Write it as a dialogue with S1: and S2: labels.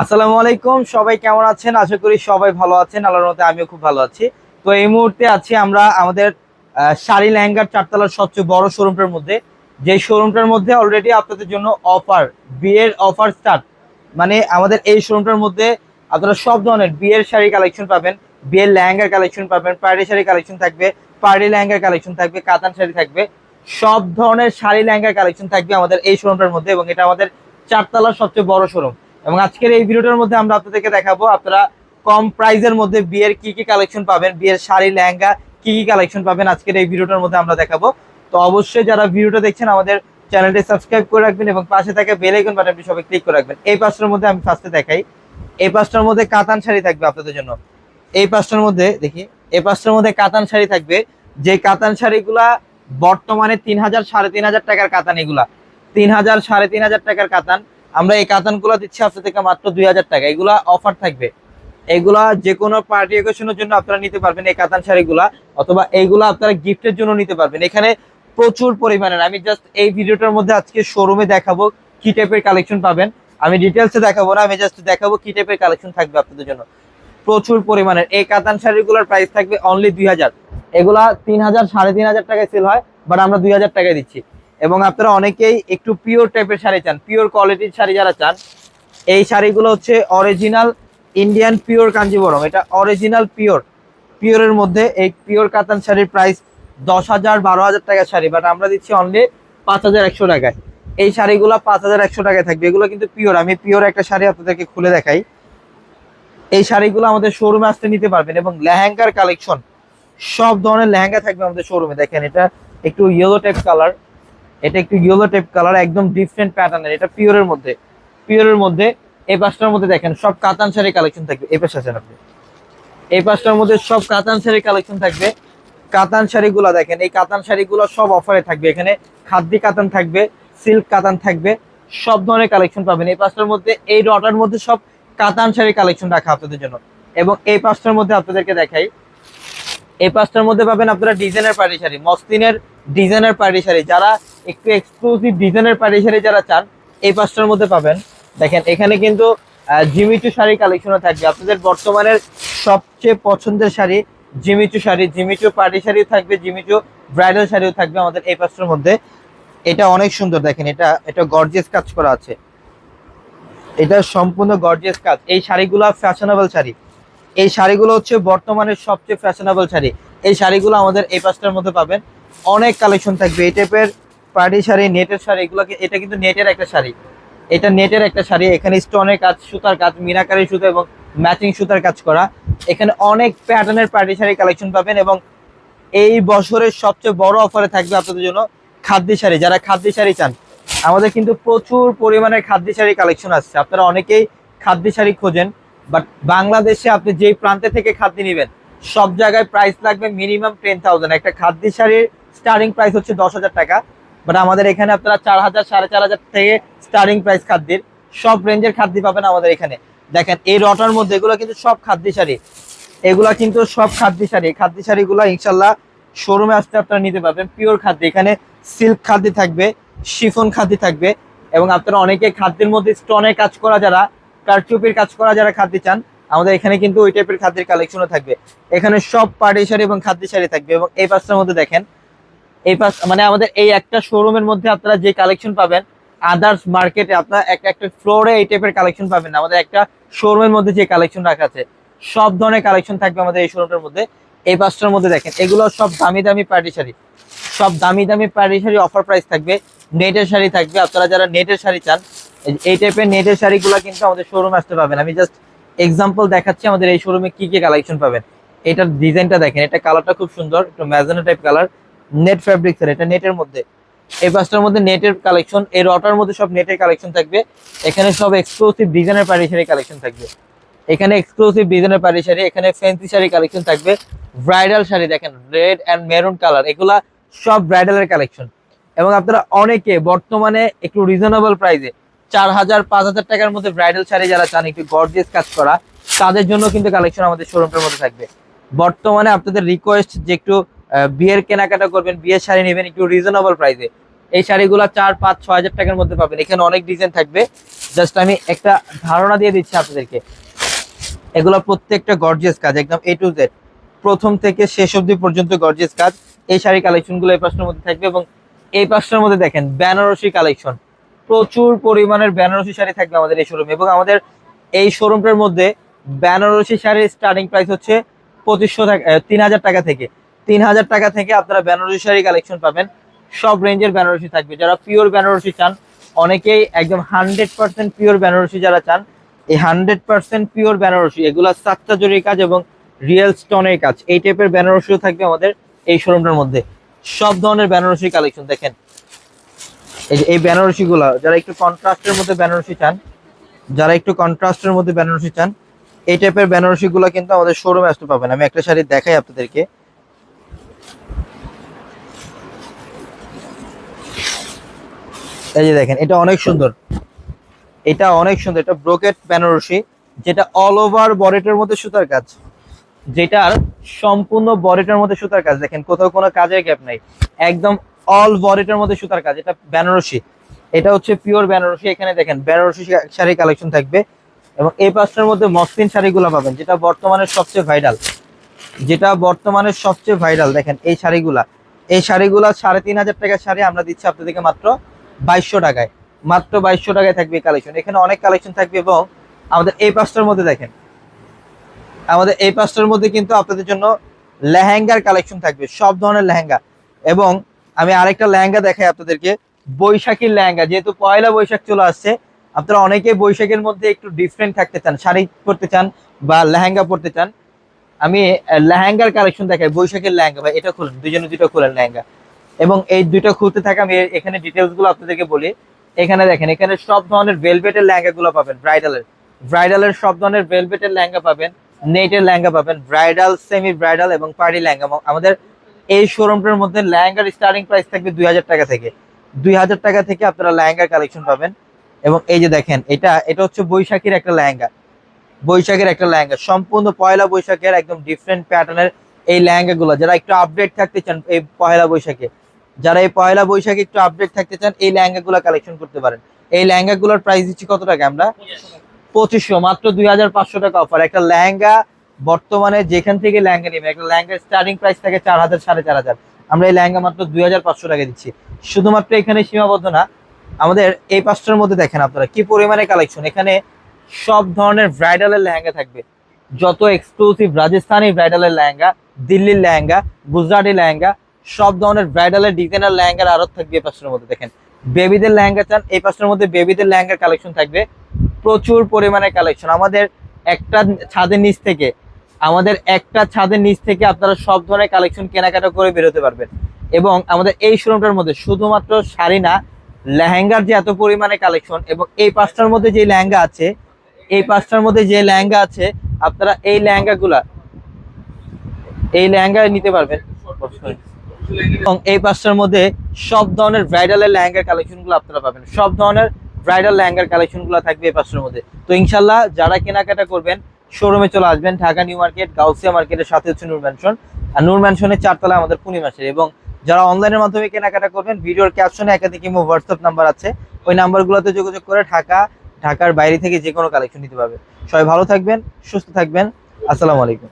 S1: আসসালামু আলাইকুম, সবাই কেমন আছেন? আশা করি সবাই ভালো আছেন, আল্লাহর মতে আমিও খুব ভালো আছি। তো এই মুহূর্তে আছি আমরা আমাদের শাড়ি, লেহেঙ্গার চারতলার সবচেয়ে বড় শোরুমটার মধ্যে। যে শোরুমটার মধ্যে অলরেডি আপনাদের জন্য অফার বিয়ের অফার স্টার্ট মানে আমাদের এই শোরুমটার মধ্যে আপনারা সব ধরনের বিয়ের শাড়ি কালেকশন পাবেন, বিয়ের লেহেঙ্গার কালেকশন পাবেন পার্টি শাড়ি কালেকশন থাকবে পার্টি লেহেঙ্গার কালেকশন থাকবে, কাতান শাড়ি থাকবে, সব ধরনের শাড়ি, লেহেঙ্গার কালেকশন থাকবে আমাদের এই শোরুমটার মধ্যে এবং এটা আমাদের চারতলার সবচেয়ে বড় শোরুম এবং আজকের এই ভিডিওটার মধ্যে আমরা আপনাদেরকে দেখাবো আপনারা কম প্রাইজের মধ্যে বিয়ের কি কি কালেকশন পাবেন, বিয়ের শাড়ি, লেহেঙ্গা, কি কি কালেকশন পাবেন আজকের এই ভিডিওটার মধ্যে আমরা দেখাবো। তো অবশ্যই যারা ভিডিওটা দেখছেন, আমাদের চ্যানেলটি সাবস্ক্রাইব করে রাখবেন এবং পাশে থাকে বেল বাটনটি সবাই ক্লিক করে রাখবেন। এই পাঁচটার মধ্যে আমি ফার্স্টে দেখাই। এই পাঁচটার মধ্যে কাতান শাড়ি থাকবে আপনাদের জন্য। এই পাঁচটার মধ্যে, দেখি, এই পাঁচটার মধ্যে কাতান শাড়ি থাকবে। যে কাতান শাড়িগুলা বর্তমানে তিন হাজার সাড়ে তিন হাজার টাকার কাতান এগুলা। তিন হাজার সাড়ে তিন হাজার টাকার কাতান। আমরা এই কাতানগুলো দিচ্ছি আপনার থেকে মাত্র দুই হাজার টাকা। এগুলা অফার থাকবে। এগুলা যে কোনো পার্টি অকেশনের জন্য আপনারা নিতে পারবেন এই কাতান শাড়িগুলা, অথবা এইগুলা আপনারা গিফটের জন্য নিতে পারবেন। এখানে প্রচুর পরিমাণের, আমি জাস্ট এই ভিডিওটার মধ্যে আজকে শোরুমে দেখাবো কি টাইপের কালেকশন পাবেন। আমি ডিটেলসে দেখাবো না, আমি জাস্ট দেখাবো কি টাইপের কালেকশন থাকবে আপনাদের জন্য। প্রচুর পরিমাণের, এই কাতান শাড়িগুলোর প্রাইস থাকবে অনলি দুই হাজার। এগুলা তিন হাজার, সাড়ে তিন হাজার টাকায় সেল হয় বাট আমরা দুই হাজার টাকায় দিচ্ছি। এবং আপনারা অনেকেই একটু পিওর টাইপের শাড়ি চান পিওর কোয়ালিটির শাড়ি যারা চান, এই শাড়িগুলো হচ্ছে অরিজিনাল ইন্ডিয়ান পিওর কাঞ্জিবরম। এটা অরিজিনাল পিওর পিওরের মধ্যে এই পিওর কাতান শাড়ির প্রাইস দশ হাজার, বারো হাজার টাকার শাড়ি বাট আমরা দিচ্ছি অনলি পাঁচ হাজার একশো টাকায়। এই শাড়িগুলো পাঁচ হাজার একশো টাকায় থাকবে। এগুলো কিন্তু পিওর আমি পিওর একটা শাড়ি আপনাদেরকে খুলে দেখাই। এই শাড়িগুলো আমাদের শোরুমে আসতে নিতে পারবেন এবং লেহেঙ্গার কালেকশন সব ধরনের লেহেঙ্গা থাকবে আমাদের শোরুমে দেখেন এটা একটু ইয়েলো টাইপ কালার এটা একটু ইয়েলো টাইপ কালার একদম ডিফারেন্ট প্যাটার্নের এটা পিওরের মধ্যে। পিওরের মধ্যে, এই পাঁচটার মধ্যে দেখেন, সব কাতান শাড়ি কালেকশন থাকবে। এই পাশে আছেন আপনি। এই পাঁচটার মধ্যে সব কাতান শাড়ি কালেকশন থাকবে। কাতান শাড়িগুলো দেখেন, এই কাতান শাড়িগুলো সব অফারে থাকবে। এখানে খাদ্যি কাতান থাকবে সিল্ক কাতান থাকবে, সব ধরনের কালেকশন পাবেন। এই পাঁচটার মধ্যে, এই রটার মধ্যে সব কাতান শাড়ি কালেকশন রাখা আপনাদের জন্য। এবং এই পাঁচটার মধ্যে আপনাদেরকে দেখাই এই পাঁচটার মধ্যে পাবেন আপনারা ডিজাইনের পার্টি শাড়ি, মসলিনের ডিজাইনের পার্টি শাড়ি। যারা একটু এক্সক্লুসিভ ডিজাইনের পার্টি শাড়ি যারা চান, এই পাঁচটার মধ্যে পাবেন। দেখেন, এখানে কিন্তু জিমিচু শাড়ি কালেকশনও থাকবে। আপনাদের বর্তমানের সবচেয়ে পছন্দের sari Jimmy Choo sari. Jimmy Choo party শাড়িও থাকবে, জিমিচু ব্রাইডাল শাড়িও থাকবে আমাদের এই পাঁচটার মধ্যে। এটা অনেক সুন্দর, দেখেন, এটা এটা গর্জিয়াস কাজ করা আছে। এটা সম্পূর্ণ গর্জিয়াস কাজ। এই শাড়িগুলো ফ্যাশনেবল শাড়ি। এই শাড়িগুলো হচ্ছে বর্তমানের সবচেয়ে ফ্যাশনেবল শাড়ি। এই শাড়িগুলো আমাদের এই পাঁচটার মধ্যে পাবেন। অনেক কালেকশন থাকবে। এই টাইপের পার্টি শাড়ি নেটের শাড়ি, এগুলোকে এটা কিন্তু নেটের একটা শাড়ি। এটা নেটের একটা শাড়ি। এখানে স্টোনের কাজ, সুতার কাজ, মিনাকারি সুতা এবং ম্যাচিং সুতার কাজ করা। এখানে অনেক প্যাটার্নের পার্টি শাড়ি কালেকশন পাবেন এবং এই বছরের সবচেয়ে বড় অফারে থাকবে আপনাদের জন্য খাদ্য শাড়ি। যারা খাদ্য শাড়ি চান, আমাদের কিন্তু প্রচুর পরিমাণের খাদ্য শাড়ি কালেকশন আসছে। আপনারা অনেকেই খাদ্য শাড়ি খোঁজেন। বাট বাংলাদেশে আপনি যেই প্রান্তে থেকে খাদ্য নেবেন, সব জায়গায় প্রাইস লাগবে মিনিমাম টেন থাউজেন্ড একটা খাদ্য শাড়ির স্টার্টিং প্রাইস হচ্ছে দশ হাজার টাকা। বাট আমাদের এখানে আপনারা চার হাজার, সাড়ে চার হাজার থেকে স্টার্টিং প্রাইস খাদ্যের, সব রেঞ্জের খাদ্য পাবেন আমাদের এখানে। দেখেন, এই রটার মধ্যে এগুলো কিন্তু সব খাদ্য শাড়ি এগুলা কিন্তু সব খাদ্য শাড়ি খাদ্য শাড়িগুলো ইনশাল্লাহ শোরুমে আসতে আপনারা নিতে পারবেন। পিওর খাদ্য। এখানে সিল্ক খাদ্য থাকবে শিফন খাদ্য থাকবে। এবং আপনারা অনেকে খাদ্যের মধ্যে স্টোনের কাজ করা যারা কারচুপির কাজ করা যারা খাদ্য চান, আমাদের এখানে কিন্তু ওই টাইপের খাদ্যের কালেকশনও থাকবে। এখানে সব পার্টি শাড়ি এবং খাদ্য শাড়ি থাকবে এবং এই পাঁচটার মধ্যে দেখেন, এই পাঁচ মানে আমাদের এই একটা শোরুমের মধ্যে আপনারা যে কালেকশন পাবেন আদার্স মার্কেটে আপনারা একটা একটা ফ্লোরে এই টাইপের কালেকশন পাবেন না। আমাদের একটা শোরুমের মধ্যে যে কালেকশন রাখা আছে, সব ধরনের কালেকশন থাকবে আমাদের এই শোরুমটার মধ্যে। এই পাঁচটার মধ্যে দেখেন, এগুলো সব দামি দামি পার্টি শাড়ি। সব দামি দামি পার্টি শাড়ি অফার প্রাইস থাকবে নেটের শাড়ি থাকবে। আপনারা যারা নেটের শাড়ি চান এই- টাইপের নেটের শাড়িগুলো কিন্তু আমাদের শোরুমে আসতে পাবেন। আমি জাস্ট এক্সাম্পল দেখাচ্ছি, আমাদের এই শোরুমে কি কি কালেকশন পাবেন। এটার ডিজাইনটা দেখেন, এটা কালারটা খুব সুন্দর, একটু magenta type colour net fabrics এর, এটা নেটের মধ্যে। এই পাঁচটার মধ্যে নেটের কালেকশন এই রটার মধ্যে সব নেটের কালেকশন থাকবে। এখানে সব এক্সক্লুসিভ ডিজাইনের পাড়ি শাড়ি কালেকশন থাকবে। এখানে এক্সক্লুসিভ ডিজাইনের পাড়ি শাড়ি, এখানে ফ্যান্সি শাড়ি কালেকশন থাকবে। ব্রাইডাল শাড়ি দেখেন রেড অ্যান্ড মেরুন কালার এগুলা সব ব্রাইডালের কালেকশন এবং আপনারা অনেকে বর্তমানে একটু রিজনেবল প্রাইসে চার হাজার পাঁচ হাজার টাকার মধ্যে ব্রাইডাল শাড়ি যারা চান, একটু গর্জিয়াস কাজ করা, তাদের জন্য কিন্তু কালেকশন আমাদের শোরুমটার মধ্যে থাকবে। বর্তমানে আপনাদের রিকোয়েস্ট যে একটু বিয়ের কেনাকাটা করবেন, বিয়ের শাড়ি নেবেন, একটু রিজনেবল প্রাইসে এই শাড়িগুলো চার, পাঁচ ছয় হাজার টাকার মধ্যে পাবেন। এখানে অনেক ডিজাইন থাকবে। জাস্ট আমি একটা ধারণা দিয়ে দিচ্ছি আপনাদেরকে। এগুলো প্রত্যেকটা গর্জিয়াস কাজ, একদম এ টু জেড প্রথম থেকে শেষ অবধি পর্যন্ত গর্জিয়াস কাজ। এই শাড়ি কালেকশনগুলো এই পাঁচটার মধ্যে থাকবে এবং এই পাঁচটার মধ্যে দেখেন, বেনারসি কালেকশন প্রচুর পরিমাণের বেনারসি শাড়ি থাকবে আমাদের এই শোরুমে এবং আমাদের এই শোরুমটার মধ্যে বেনারসি শাড়ির স্টার্টিং প্রাইস হচ্ছে পঁচিশশো টাকা তিন হাজার টাকা থেকে। তিন হাজার টাকা থেকে আপনারা বেনারসি শাড়ি কালেকশন পাবেন। সব রেঞ্জের বেনারসি থাকবে। যারা পিওর বেনারসি চান, অনেকেই একদম হান্ড্রেড পার্সেন্ট পিওর বেনারসি যারা চান, এই হান্ড্রেড পার্সেন্ট পিওর বেনারসি, এগুলো সাতটা জরির কাজ এবং রিয়েল স্টোনের কাজ। এই টাইপের বেনারসিও থাকবে আমাদের এই শোরুমটার মধ্যে। সব ধরনের বেনারসি কালেকশন দেখেন। এই যে, এই বেনারসি গুলা যারা একটু কন্ট্রাস্টের মধ্যে বেনারসি চান, যারা একটু কন্ট্রাস্টের মধ্যে বেনারসি চান, এই টাইপের বেনারসি গুলো কিন্তু আমাদের শোরুমে আসতে পাবেন আমি একটা শাড়ি দেখাই আপনাদেরকে। এই যে দেখেন, এটা অনেক সুন্দর। এটা অনেক সুন্দর, এটা ব্রোকেট বেনারসি, যেটা অল ওভার বডিটার মধ্যে সুতার কাজ। যেটার সম্পূর্ণ বডিটার মধ্যে সুতার কাজ। দেখেন, কোথাও কোনো কাজের গ্যাপ নাই। একদম অল বডিটার মধ্যে সুতার কাজ, এটা বেনারসি। এটা হচ্ছে পিওর বেনারসি, এখানে দেখেন, বেনারসি শাড়ি কালেকশন থাকবে। এবং এই পাঁচটার মধ্যে মসলিন শাড়িগুলো পাবেন, যেটা বর্তমানে সবচেয়ে ভাইরাল যেটা বর্তমানে সবচেয়ে ভাইরাল দেখেন এই শাড়িগুলা। এই শাড়িগুলা সাড়ে তিন হাজার টাকার শাড়ি, আমরা দিচ্ছি আপনাদেরকে মাত্র বাইশশো টাকায়। মাত্র বাইশশো টাকায় থাকবে কালেকশন এখানে অনেক কালেকশন থাকবে এবং আমাদের এই পাঁচটার মধ্যে দেখেন, আমাদের এই পাঁচটার মধ্যে কিন্তু আপনাদের জন্য লেহেঙ্গার কালেকশন থাকবে, সব ধরনের লেহেঙ্গা। এবং আমি আরেকটা লেহেঙ্গা দেখাই আপনাদেরকে। বৈশাখীর লেহেঙ্গা, যেহেতু পয়লা বৈশাখ চলে আসছে, আপনারা অনেকে বৈশাখের মধ্যে একটু ডিফারেন্ট থাকতে চান, শাড়ি পরতে চান বা লেহেঙ্গা পরতে চান, আমি লেহেঙ্গার কালেকশন দেখাই, বৈশাখের লেহেঙ্গা বা এটা খুলুন, দুজনে দুটো খুলেন লেহেঙ্গা। এবং এই দুটো খুলতে থাকে আমি এখানে ডিটেলসগুলো আপনাদেরকে বলি। এখানে দেখেন, এখানে সব ধরনের ভেলভেটের লেহেঙ্গা গুলো পাবেন ব্রাইডালের ব্রাইডালের সব ধরনের ভেলভেটের লেহেঙ্গা পাবেন নেটের লেহেঙ্গা পাবেন ব্রাইডাল সেমি ব্রাইডাল এবং পার্টি লেহেঙ্গা। আমাদের এই শোরুমটার মধ্যে লেহেঙ্গার স্টার্টিং প্রাইস থাকবে দুই হাজার টাকা থেকে। দুই হাজার টাকা থেকে আপনারা লেহেঙ্গার কালেকশন পাবেন। এবং এই যে দেখেন, এটা এটা হচ্ছে বৈশাখীর একটা লেহেঙ্গা। বৈশাখের একটা লেহেঙ্গা। সম্পূর্ণ পয়লা বৈশাখের একদম ডিফারেন্ট প্যাটার্নের এই লেহেঙ্গাগুলো। যারা একটু আপডেট থাকতে চান এই পয়লা বৈশাখে, যারা এই পয়লা বৈশাখে একটু আপডেট থাকতে চান, এই লেহেঙ্গাগুলো কালেকশন করতে পারেন। এই লেহেঙ্গাগুলোর প্রাইস দিচ্ছি কত টাকা আমরা? পঁচিশশো, মাত্র দুই হাজার পাঁচশো টাকা অফার একটা লেহেঙ্গা বর্তমানে যেখান থেকে লেহেঙ্গা নেবে একটা লেহেঙ্গার স্টার্টিং প্রাইস থাকে চার হাজার, সাড়ে চার হাজার। আমরা এই লেহেঙ্গা মাত্র দুই হাজার পাঁচশো টাকা দিচ্ছি। শুধুমাত্র এখানে সীমাবদ্ধ না, আমাদের এই পাঁচটার মধ্যে দেখেন আপনারা কি পরিমাণে কালেকশন এখানে সব ধরনের ব্রাইডালের লেহেঙ্গা থাকবে। যত এক্সক্লুসিভ রাজস্থানি ব্রাইডালের লেহেঙ্গা, দিল্লির লেহেঙ্গা, গুজরাটি লেহেঙ্গা, সব ধরনের ব্রাইডালের ডিজাইনার লেহেঙ্গার আরও থাকবে এই পাঁচটার মধ্যে দেখেন। বেবিদের লেহেঙ্গা চান, এই পাঁচটার মধ্যে বেবিদের লেহেঙ্গার কালেকশন থাকবে। প্রচুর পরিমাণে কালেকশন আমাদের একটা ছাদের নিচ থেকে আমাদের একটা ছাদের নিচ থেকে আপনারা সব ধরনের কালেকশন কেনাকাটা করে বেরোতে পারবেন। এবং আমাদের এই শোরুমটার মধ্যে শুধুমাত্র শাড়ি না, লেহেঙ্গার যে এত পরিমাণে কালেকশন এবং এই পাঁচটার মধ্যে যে লেহেঙ্গা আছে, এই পাঁচটার মধ্যে যে লেহেঙ্গা আছে, আপনারা এই লেহেঙ্গাগুলা, এই লেহেঙ্গা নিতে পারবেন। এবং এই পাঁচটার মধ্যে সব ধরনের ব্রাইডালের লেহেঙ্গার কালেকশনগুলো আপনারা পাবেন। সব ধরনের ব্রাইডাল লেহেঙ্গার কালেকশনগুলো থাকবে এই পাঁচটার মধ্যে। তো ইনশাল্লাহ যারা কেনাকাটা করবেন শোরুমে চলে আসবেন, ঢাকা নিউ মার্কেট, গাউসিয়া মার্কেটের সাথে হচ্ছে নূর ম্যানশন। আর নূর ম্যানশনের চারতলা আমাদের পূর্ণিমাসের এবং যারা অনলাইনের মাধ্যমে কেনাকাটা করবেন, ভিডিওর ক্যাপশনে একাধিক ইমো হোয়াটসঅ্যাপ নাম্বার আছে। ওই নাম্বারগুলোতে যোগাযোগ করে ঢাকা, ঢাকার বাইরে থেকে যে কোনো কালেকশন নিতে পারবে সবাই ভালো থাকবেন, সুস্থ থাকবেন। আসসালামু আলাইকুম।